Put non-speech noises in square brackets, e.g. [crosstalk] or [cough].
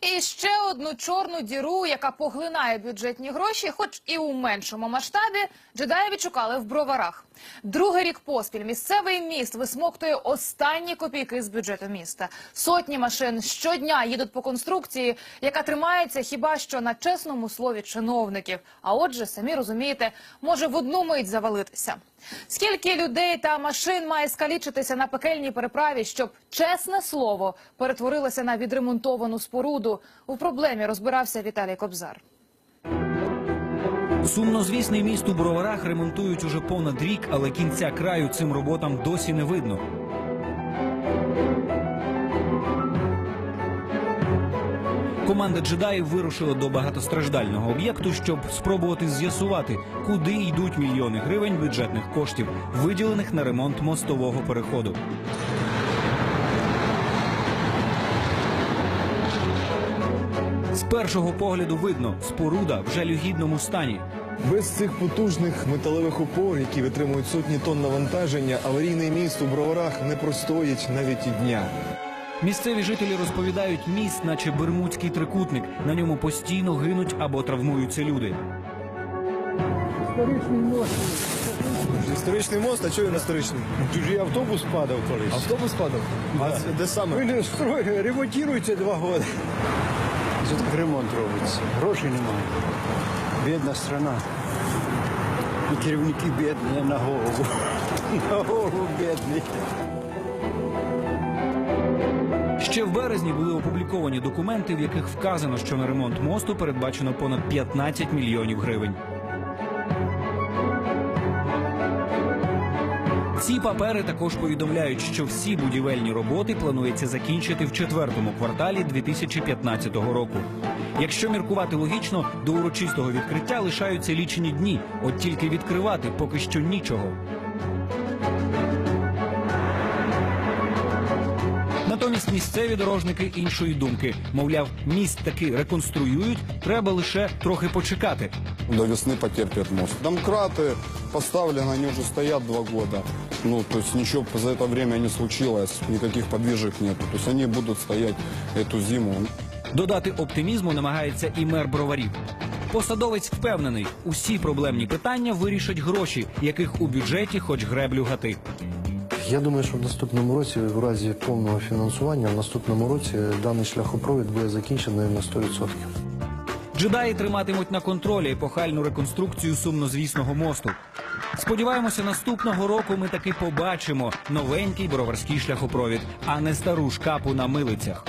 І ще одну чорну діру, яка поглинає бюджетні гроші, хоч і у меншому масштабі, джедаї відшукали в броварах. Другий рік поспіль місцевий міст висмоктує останні копійки з бюджету міста. Сотні машин щодня їдуть по конструкції, яка тримається хіба що на чесному слові чиновників. А отже, самі розумієте, може в одну мить завалитися. Скільки людей та машин має скалічитися на пекельній переправі, щоб чесне слово перетворилося на відремонтовану споруду? У проблемі розбирався Віталій Кобзар. Сумнозвісний міст у Броварах ремонтують уже понад рік, але кінця краю цим роботам досі не видно. Команда джедаїв вирушила до багатостраждального об'єкту, щоб спробувати з'ясувати, куди йдуть мільйони гривень бюджетних коштів, виділених на ремонт мостового переходу. Першого погляду видно, споруда в жалюгідному стані. Без цих потужних металевих опор, які витримують сотні тонн навантаження, аварійний міст у броварах не простоїть навіть і дня. Місцеві жителі розповідають, міст, наче бермудський трикутник. На ньому постійно гинуть або травмуються люди. Історичний мост, а чого він історичний? Тут автобус падав колись. Автобус падав? А де саме? Він [laughs] ремонтується два роки. Ремонт робиться? Грошей немає. Бідна страна. І керівники бідні на голову. [laughs] На голову бідні. Ще в березні були опубліковані документи, в яких вказано, що на ремонт мосту передбачено понад 15 мільйонів гривень. Ці папери також повідомляють, що всі будівельні роботи планується закінчити в четвертому кварталі 2015 року. Якщо міркувати логічно, до урочистого відкриття лишаються лічені дні, от тільки відкривати поки що нічого. Натомість місцеві дорожники іншої думки. Мовляв, міст таки реконструюють, треба лише трохи почекати. До весны потерпят мост. Домкраты поставлены, они уже стоят два года. Ну, то есть ничего за это время не случилось, никаких подвижек нету. То есть они будут стоять эту зиму. Додати оптимізму намагається і мер броварів. Посадовець впевнений, усі проблемні питання вирішать гроші, яких у бюджеті хоч греблю гати. Я думаю, що в наступному році, в разі повного фінансування, в наступному році даний шляхопровід буде закінчений на 100%. Джедаї триматимуть на контролі епохальну реконструкцію сумнозвісного мосту. Сподіваємося, наступного року ми таки побачимо новенький броварський шляхопровід, а не стару шкапу на милицях.